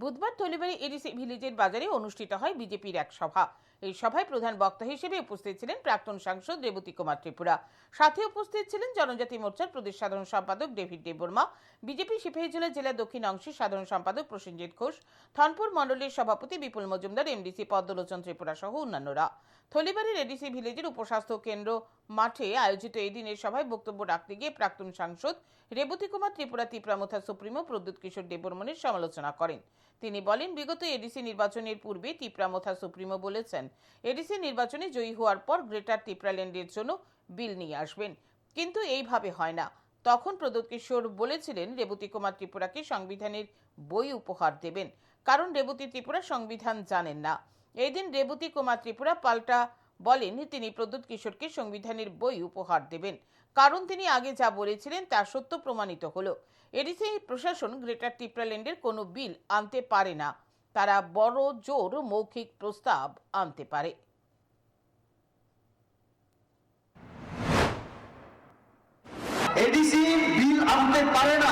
বুধবার তলিবাড়ি এডিসি ভিলেজের বাজারে অনুষ্ঠিত হয় বিজেপির এক সভা। এই সভায় প্রধান বক্তা হিসেবে উপস্থিত ছিলেন প্রাক্তন সাংসদ রেবতী কুমার ত্রিপুরা। সাথে উপস্থিত ছিলেন জনজাতি মোর্চার প্রদেশ সাধারণ সম্পাদক ডেভিড দেববর্মা, বিজেপি সিপাহীজলা জেলা দক্ষিণ অংশের সাধারণ সম্পাদক প্রসেনজিৎ ঘোষ থনপুর মণ্ডলের সভাপতি বিপুল মজুমদার, এমডিসি পদ্মলোচন ত্রিপুরা সহ অন্যান্যরা। থলিবাড়ির এডিসি ভিলেজের উপস্বাস্থ্য কেন্দ্র মাঠে আয়োজিত এই দিনের সভায় বক্তব্য রাখতে গিয়ে প্রাক্তন সাংসদ রেবতী কুমার ত্রিপুরা ত্রিপ্রামথা সুপ্রিমো প্রদ্যুৎ কিশোর দেববর্মনের সমালোচনা করেন। তিনি বলেন, বিগত এডিসি নির্বাচনের পূর্বে টিপ্রামথা সুপ্রিমো বলেছেন, এডিসি নির্বাচনে জয়ী হওয়ার পর গ্রেটার টিপ্রাল্যান্ডের জন্য বিল নিয়ে আসবেন। কিন্তু এইভাবে হয় না। তখন প্রদোত কিশোর বলেছিলেন, রেবতী কুমার ত্রিপুরাকে সংবিধানের বই উপহার দেবেন। কারণ রেবতী ত্রিপুরা সংবিধান জানেন না। এই দিন রেবতী কুমার ত্রিপুরা পাল্টা বলেন, তিনি প্রদ্যুৎ কিশোরকে সংবিধানের বই উপহার দেবেন। কারণ তিনি আগে যা বলেছিলেন তা সত্য প্রমাণিত হলো। এডিসি প্রশাসন গ্রেটার টিপ্রাল্যান্ডের কোনো বিল আনতে পারে না। তারা বড় জোর মৌখিক প্রস্তাব আনতে পারে। এডিসি বিল আনতে পারে না।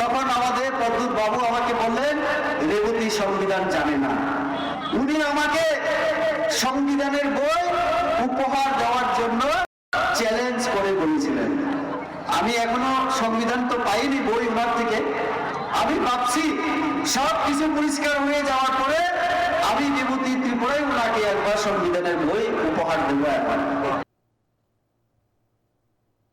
তখন আমাদের প্রদ্যুৎ বাবু আমাকে বললেন, রেবতী সংবিধান জানে না। উনি আমাকে সংবিধানের বই উপহার দেওয়ার জন্য চ্যালেঞ্জ করে বলেছিলেন। আমি এখনও সংবিধান তো পাইনি বই ওনার থেকে। আমি ভাবছি সব কিছু পরিষ্কার হয়ে যাওয়ার পরে আমি বিভূতি ত্রিপুরায় ওনাকে একবার সংবিধানের বই উপহার দেবো একবার।